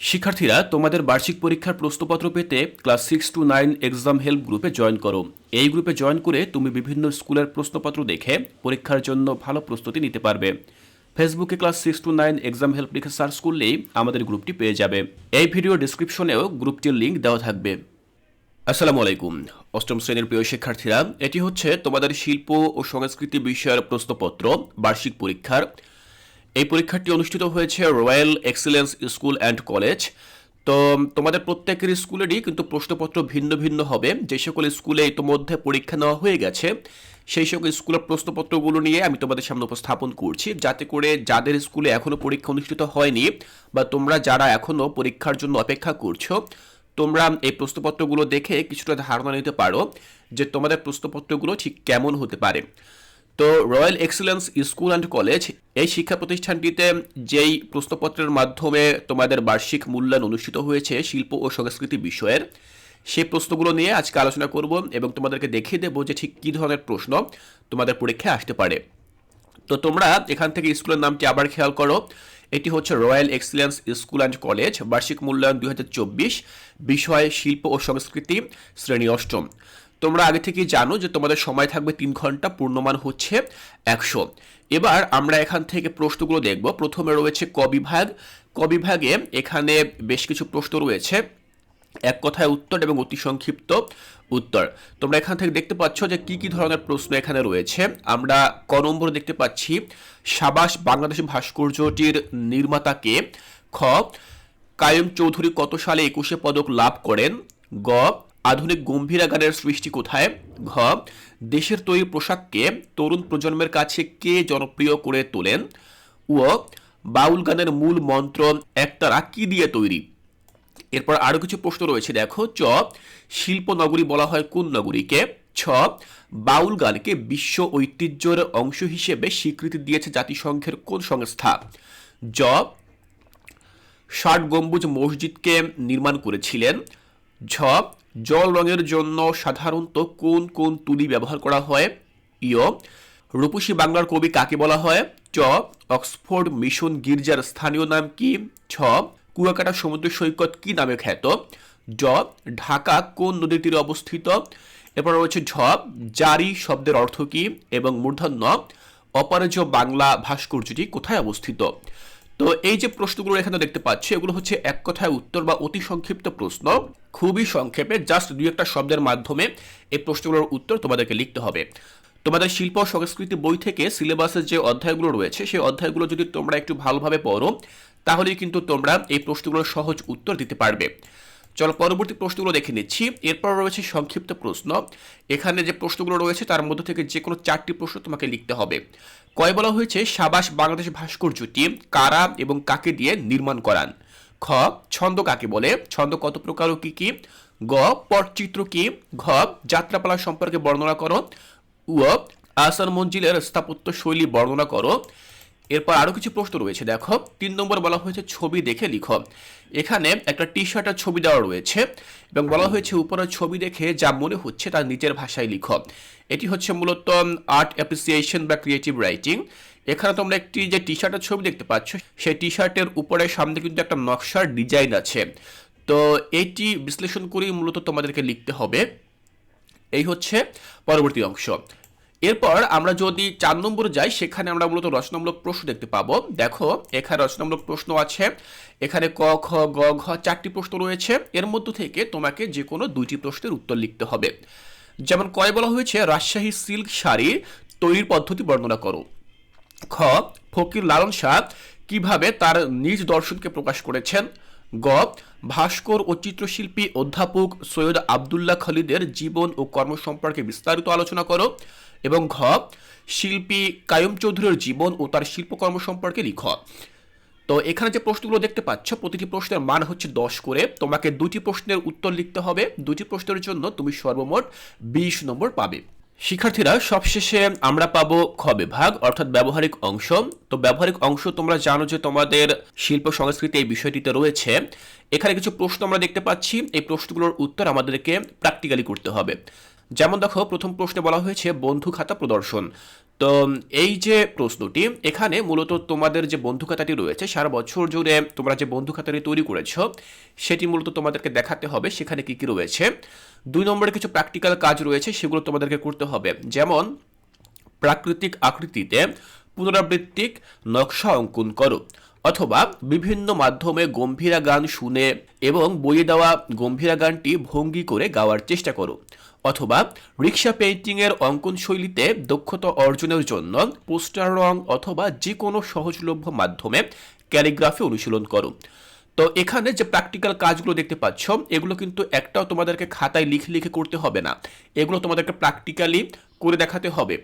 শিক্ষার্থীরা তোমাদের বার্ষিক পরীক্ষার প্রশ্নপত্র পেতে class six to nine exam help গ্রুপে জয়েন করো। এই গ্রুপে জয়েন করে তুমি বিভিন্ন স্কুলের প্রশ্নপত্র দেখে পরীক্ষার জন্য ভালো প্রস্তুতি নিতে পারবে। ফেসবুকে class six to nine exam help লিখে সার্চ করলেই আমাদের গ্রুপটি পেয়ে যাবে। এই ভিডিও ডিসক্রিপশনেও গ্রুপটির লিঙ্ক দেওয়া থাকবে। আসসালামু আলাইকুম। অষ্টম শ্রেণির প্রিয় শিক্ষার্থীরা, এটি হচ্ছে তোমাদের শিল্প ও সংস্কৃতি বিষয়ের প্রশ্নপত্র, বার্ষিক পরীক্ষার। এই পরীক্ষাটি অনুষ্ঠিত হয়েছে royal excellence school and college তো, তোমাদের প্রত্যেকের স্কুলেরই কিন্তু প্রশ্নপত্র ভিন্ন ভিন্ন হবে। যে সকল স্কুলে ইতোমধ্যে পরীক্ষা নেওয়া হয়ে গেছে, সেই সকল স্কুলের প্রশ্নপত্রগুলো নিয়ে আমি তোমাদের সামনে উপস্থাপন করছি। যাতে করে যাদের স্কুলে এখনও পরীক্ষা অনুষ্ঠিত হয়নি বা তোমরা যারা এখনও পরীক্ষার জন্য অপেক্ষা করছ, তোমরা এই প্রশ্নপত্রগুলো দেখে কিছুটা ধারণা নিতে পারো যে তোমাদের প্রশ্নপত্রগুলো ঠিক কেমন হতে পারে। তো royal excellence school and college এই শিক্ষা প্রতিষ্ঠানটিতে যেই প্রশ্নপত্রের মাধ্যমে তোমাদের বার্ষিক মূল্যায়ন অনুষ্ঠিত হয়েছে শিল্প ও সংস্কৃতি বিষয়ের, সেই প্রশ্নগুলো নিয়ে আজকে আলোচনা করব এবং তোমাদেরকে দেখিয়ে দেবো যে ঠিক কী ধরনের প্রশ্ন তোমাদের পরীক্ষায় আসতে পারে। তো তোমরা এখান থেকে স্কুলের নামটি আবার খেয়াল করো। এটি হচ্ছে royal excellence school and college, বার্ষিক মূল্যায়ন দুই হাজার চব্বিশ, বিষয় শিল্প ও সংস্কৃতি, শ্রেণি অষ্টম। তোমরা আগে থেকেই জানো যে তোমাদের সময় থাকবে তিন ঘণ্টা, পূর্ণমান হচ্ছে একশো। এবার আমরা এখান থেকে প্রশ্নগুলো দেখব। প্রথমে রয়েছে ক বিভাগ। ক বিভাগে এখানে বেশ কিছু প্রশ্ন রয়েছে। এক কথায় উত্তর এবং অতি সংক্ষিপ্ত উত্তর। তোমরা এখান থেকে দেখতে পাচ্ছ যে কি কি ধরনের প্রশ্ন এখানে রয়েছে। আমরা ক নম্বর দেখতে পাচ্ছি, সাবাস বাংলাদেশ ভাস্কর্যটির নির্মাতাকে খ, কায়ম চৌধুরী কত সালে একুশে পদক লাভ করেন? গ আধুনিক গম্ভীরা গানের সৃষ্টি কোথায়? ঘ, দেশের তৈরি পোশাককে তরুণ প্রজন্মের কাছে কে জনপ্রিয় করে তোলেন? ও বাউল গানের মূল মন্ত্র একতারা কি দিয়ে তৈরি? এরপর আরও কিছু প্রশ্ন রয়েছে, দেখো। চ, শিল্প নগরী বলা হয় কোন নগরীকে? ছ, বাউল গানকে বিশ্ব ঐতিহ্যের অংশ হিসেবে স্বীকৃতি দিয়েছে জাতিসংঘের কোন সংস্থা? জ, ষাট গম্বুজ মসজিদকে নির্মাণ করেছিলেন। ঝ জল রঙের জন্য সাধারণত কোন কোন তুলি ব্যবহার করা হয়? ইয় রূপসী বাংলার কবি কাকে বলা হয়? চ, অক্সফোর্ড মিশন গির্জার স্থানীয় নাম কি? ছ, কুয়াকাটা সমুদ্র সৈকত কি নামে খ্যাত? জ, ঢাকা কোন নদীর তীরে অবস্থিত? এরপর রয়েছে ঝ, জারি শব্দের অর্থ কি? এবং মূর্ধন্য অপরাজ্য বাংলা ভাস্কর্যটি কোথায় অবস্থিত? তো এই যে প্রশ্নগুলো এখানে দেখতে পাচ্ছি, এগুলো হচ্ছে এক কথায় উত্তর বা অতি সংক্ষিপ্ত প্রশ্ন। খুবই সংক্ষেপে, জাস্ট দুই একটা শব্দের মাধ্যমে এই প্রশ্নগুলোর উত্তর তোমাদেরকে লিখতে হবে। তোমাদের শিল্প সংস্কৃতি বই থেকে সিলেবাসের যে অধ্যায়গুলো রয়েছে, সেই অধ্যায়গুলো যদি তোমরা একটু ভালোভাবে পড়ো, তাহলেই কিন্তু তোমরা এই প্রশ্নগুলোর সহজ উত্তর দিতে পারবে। চলো পরবর্তী প্রশ্নগুলো দেখে নিচ্ছি। এরপর রয়েছে সংক্ষিপ্ত প্রশ্ন। এখানে যে প্রশ্নগুলো রয়েছে, তার মধ্যে থেকে যে কোনো চারটি প্রশ্ন তোমাকে লিখতে হবে। কয় বলা হয়েছে, সাবাস বাংলাদেশ ভাস্কর্যটি কারা এবং কাকে দিয়ে নির্মাণ করান? খ, ছন্দ কাকে বলে? ছন্দ কত প্রকার ও কি কি? গ, পটচিত্র কি? ঘ, যাত্রাপালা সম্পর্কে বর্ণনা করো। উ, আসান মঞ্জিলের স্থাপত্য শৈলী বর্ণনা করো। এরপর আরও কিছু প্রশ্ন রয়েছে, দেখো। তিন নম্বর বলা হয়েছে, ছবি দেখে লিখো। এখানে একটা টি শার্টের ছবি দেওয়া রয়েছে এবং বলা হয়েছে উপরের ছবি দেখে যা মনে হচ্ছে তার নিজের ভাষায় লিখো। এটি হচ্ছে মূলত আর্ট অ্যাপ্রিসিয়েশন বা ক্রিয়েটিভ রাইটিং এখানে তোমরা একটি যে টি শার্টের ছবি দেখতে পাচ্ছ, সেই টি শার্টের উপরে সামনে কিন্তু একটা নকশার ডিজাইন আছে। তো এটি বিশ্লেষণ করেই মূলত তোমাদেরকে লিখতে হবে। এই হচ্ছে পরবর্তী অংশ। এরপর আমরা যদি চার নম্বর যাই, সেখানে আমরা মূলত রচনামূলক প্রশ্ন দেখতে পাবো। দেখো, এখানে রচনামূলক প্রশ্ন আছে। এখানে ক, খ, গ, ঘ চারটি প্রশ্ন রয়েছে। এর মধ্য থেকে তোমাকে যে কোনো দুইটি প্রশ্নের উত্তর লিখতে হবে। যেমন, কয় বলা হয়েছে? রাজশাহী সিল্ক শাড়ির তৈরির পদ্ধতি বর্ণনা করো। খ, ফকির লালন শাহ কীভাবে তার নিজ দর্শনকে প্রকাশ করেছেন? গ ভাস্কর ও চিত্রশিল্পী অধ্যাপক সৈয়দ আবদুল্লাহ খালিদের জীবন ও কর্ম সম্পর্কে বিস্তারিত আলোচনা করো এবং ঘ শিল্পী কায়ম চৌধুরীর জীবন ও তার শিল্পকর্ম সম্পর্কে লিখ। তো এখানে যে প্রশ্নগুলো দেখতে পাচ্ছ, প্রতিটি প্রশ্নের মান হচ্ছে দশ করে। তোমাকে দুটি প্রশ্নের উত্তর লিখতে হবে। দুটি প্রশ্নের জন্য তুমি সর্বমোট বিশ নম্বর পাবে। শিক্ষার্থীরা, সবশেষে আমরা পাবো খ বিভাগ, অর্থাৎ ব্যবহারিক অংশ। তো ব্যবহারিক অংশ তোমরা জানো যে তোমাদের শিল্প সংস্কৃতি এই বিষয়টিতে রয়েছে। এখানে কিছু প্রশ্ন আমরা দেখতে পাচ্ছি। এই প্রশ্নগুলোর উত্তর আমাদেরকে প্র্যাকটিক্যালি করতে হবে। যেমন দেখো, প্রথম প্রশ্নে বলা হয়েছে, বন্ধু খাতা প্রদর্শন। তো এই যে প্রশ্নটি, এখানে মূলত তোমাদের যে বন্ধু খাতাটি রয়েছে, সারা বছর জুড়ে তোমরা যে বন্ধু খাতাটি তৈরি করেছ, সেটি মূলত তোমাদেরকে দেখাতে হবে, সেখানে কি কি রয়েছে। দুই নম্বরে কিছু প্র্যাকটিক্যাল কাজ রয়েছে, সেগুলো তোমাদেরকে করতে হবে। যেমন, প্রাকৃতিক আকৃতিতে পুনরাবৃত্তিক নকশা অঙ্কন করো, অথবা বিভিন্ন মাধ্যমে গম্ভীরা গান শুনে এবং বইয়ে দেওয়া গম্ভীরা গানটি ভঙ্গি করে গাওয়ার চেষ্টা করো। অথবা রিক্সা পেইন্টিংয়ের অঙ্কন শৈলীতে দক্ষতা অর্জনের জন্য পোস্টার রং অথবা যে কোনো সহজলভ্য মাধ্যমে ক্যালিগ্রাফি অনুশীলন করো। তো এখানে যে প্র্যাকটিক্যাল কাজগুলো দেখতে পাচ্ছ, এগুলো কিন্তু একটাও তোমাদেরকে খাতায় লিখে লিখে করতে হবে না। এগুলো তোমাদেরকে প্র্যাকটিক্যালি করে দেখাতে হবে।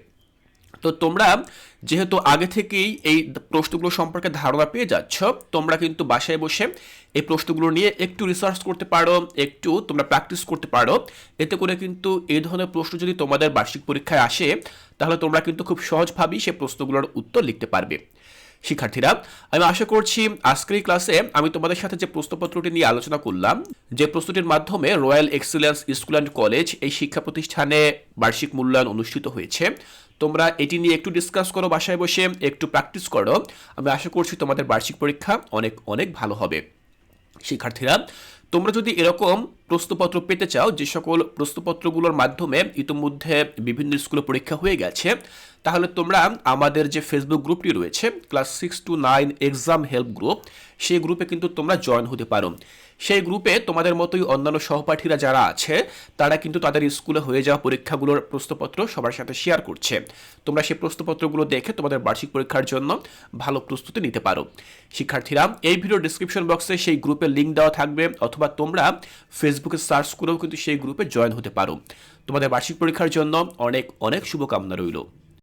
তো তোমরা যেহেতু আগে থেকেই এই প্রশ্নগুলো সম্পর্কে ধারণা পেয়ে যাচ্ছ, তোমরা কিন্তু বাসায় বসে এই প্রশ্নগুলো নিয়ে একটু রিসার্চ করতে পারো, একটু তোমরা প্র্যাকটিস করতে পারো। এতে করে কিন্তু এই ধরনের প্রশ্ন যদি তোমাদের বার্ষিক পরীক্ষায় আসে, তাহলে তোমরা কিন্তু খুব সহজভাবেই সেই প্রশ্নগুলোর উত্তর লিখতে পারবে। শিক্ষার্থীরা, আমি আশা করছি আজকের ক্লাসে আমি তোমাদের সাথে যে প্রশ্নপত্রটি নিয়ে আলোচনা করলাম, যে প্রশ্নটির মাধ্যমে royal excellence school and college এই শিক্ষা প্রতিষ্ঠানে বার্ষিক মূল্যায়ন অনুষ্ঠিত হয়েছে। তোমরা এটি নিয়ে একটু ডিসকাস করো বাসায় বসে, একটু প্র্যাকটিস করো। আমি আশা করছি তোমাদের বার্ষিক পরীক্ষা অনেক অনেক ভালো হবে। শিক্ষার্থীরা, তোমরা যদি এরকম প্রশ্নপত্র পেতে চাও, যে সকল প্রশ্নপত্রগুলোর মাধ্যমে ইতিমধ্যে বিভিন্ন স্কুলে পরীক্ষা হয়ে গেছে, তাহলে তোমরা আমাদের যে ফেসবুক গ্রুপটি রয়েছে, class six to nine exam help group, সেই গ্রুপে কিন্তু তোমরা জয়েন হতে পারো। সেই গ্রুপে তোমাদের মতোই অন্যান্য সহপাঠীরা যারা আছে, তারা কিন্তু তাদের স্কুলে হয়ে যাওয়া পরীক্ষাগুলোর প্রশ্নপত্র সবার সাথে শেয়ার করছে। তোমরা সেই প্রশ্নপত্রগুলো দেখে তোমাদের বার্ষিক পরীক্ষার জন্য ভালো প্রস্তুতি নিতে পারো। শিক্ষার্থীরা, এই ভিডিও ডিসক্রিপশন বক্সে সেই গ্রুপের লিঙ্ক দেওয়া থাকবে, অথবা তোমরা ফেসবুকে সার্চ করেও কিন্তু সেই গ্রুপে জয়েন হতে পারো। তোমাদের বার্ষিক পরীক্ষার জন্য অনেক অনেক শুভকামনা রইল।